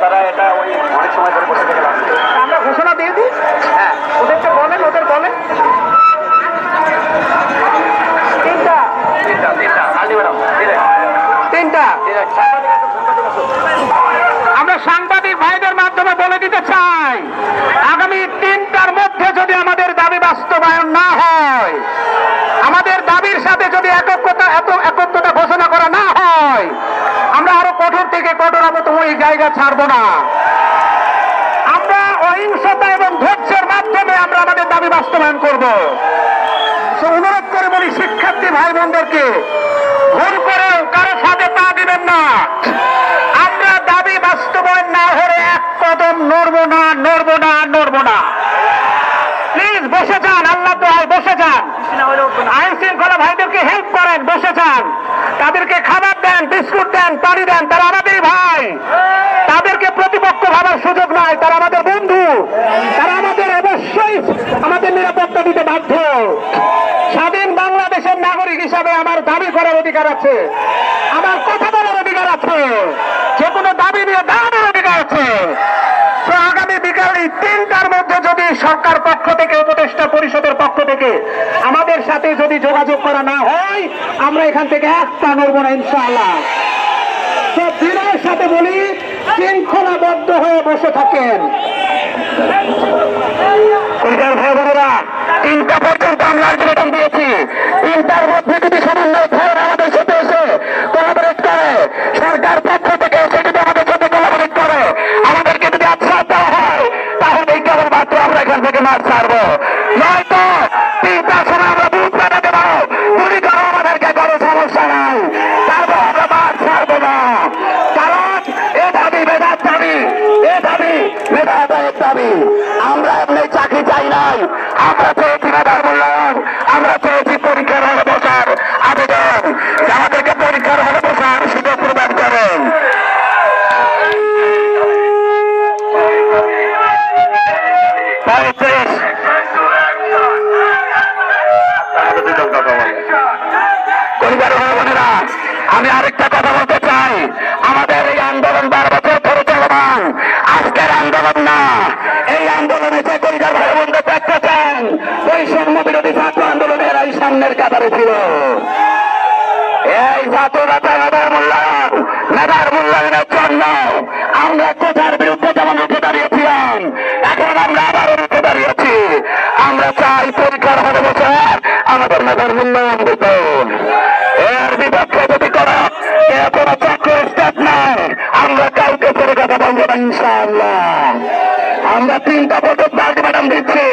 তাছাড়া এটা ওই অনেক সময় ধরে বসে থেকে জায়গা ছাড়বো না। আমরা অহিংসতা এবং ধৈর্যের মাধ্যমে আমরা আমাদের দাবি বাস্তবায়ন করব। অনুরোধ করে বলি, শিক্ষার্থী ভাই বোনদেরকে ভুল করে কারও সাথে পা দিবেন না। আমরা দাবি বাস্তবায়ন না হলে এক কদম নড়বো না নড়বো না নড়বো না। প্লিজ বসে যান, আল্লাহ দোহায় বসে যান। আইন শৃঙ্খলা ভাইদেরকে হেল্প করেন, বসে যান। তাদেরকে খাবার দেন, বিস্কুট দেন, পানি দেন, তারা আমাদেরই ভাই তাদেরকে প্রতিপক্ষ ভাবার সুযোগ নাই তারা আমাদের বন্ধু তারা আমাদের অবশ্যই আমাদের নিরাপত্তা দিতে বাধ্য স্বাধীন বাংলাদেশের নাগরিক হিসাবে আমার দাবি করার অধিকার আছে। আমার কথা বলার অধিকার আছে। যে কোনো দাবি নিয়ে দাঁড়ানোর অধিকার আছে। আগামী বিকাল এই তিনটার মধ্যে যদি সরকার পক্ষ থেকে, উপদেষ্টা পরিষদের পক্ষ থেকে আমাদের সাথে যদি যোগাযোগ করা না হয়, আমরা এখান থেকে এক পা নড়বো না, ইনশাআল্লাহ। তো বিনয়ের সাথে বলি, শৃঙ্খলাবদ্ধ হয়ে বসে থাকেন। ভাই বোনেরা তিনটা পর্যন্ত মাছ ছাড়বো। নয়তো তিনটা সময় আমরা বুথ পেতে দেবো। গুলি করো আমাদেরকে কোনো সমস্যা নাই। তারপর আমরা মাছ ছাড়বো না। কারণ এ দাবি বেদার দাবি। এ দাবি আদায়ের দাবি। আমরা এমনি চাকরি চাই নাই। আমরা চেয়েছি বেদার মূল্যায়ন। আমরা চেয়েছি পরীক্ষার আমি আরেকটা কথা বলতে চাই। আমাদের এই আন্দোলন বারো বছর ধরে চলমান। আজকের আন্দোলন না। এই আন্দোলনে যে পরিবার ভাই বোনদের দেখতে চান বৈষম্য বিরোধী ছাত্র আন্দোলনের এই সামনের কাতারে ছিল। এই ছাত্ররা মেধার মূল্যায়ন মেধার মূল্যায়নের জন্য আমরা কোথার বিরুদ্ধে যেমন উঠে দাঁড়িয়েছিলাম, এখন আমরা আবার উঠে দাঁড়িয়েছি। আমরা চাই পরীক্ষার হবে বছর আমাদের মেধার মূল্যায়ন দুনিয়া কোনো চক্র স্টেপ নাই। আমরা কাউকে করে কথা বলব না, ইনশাআল্লাহ। আমরা তিনটা পদক বাগ ম্যাডাম দিচ্ছি।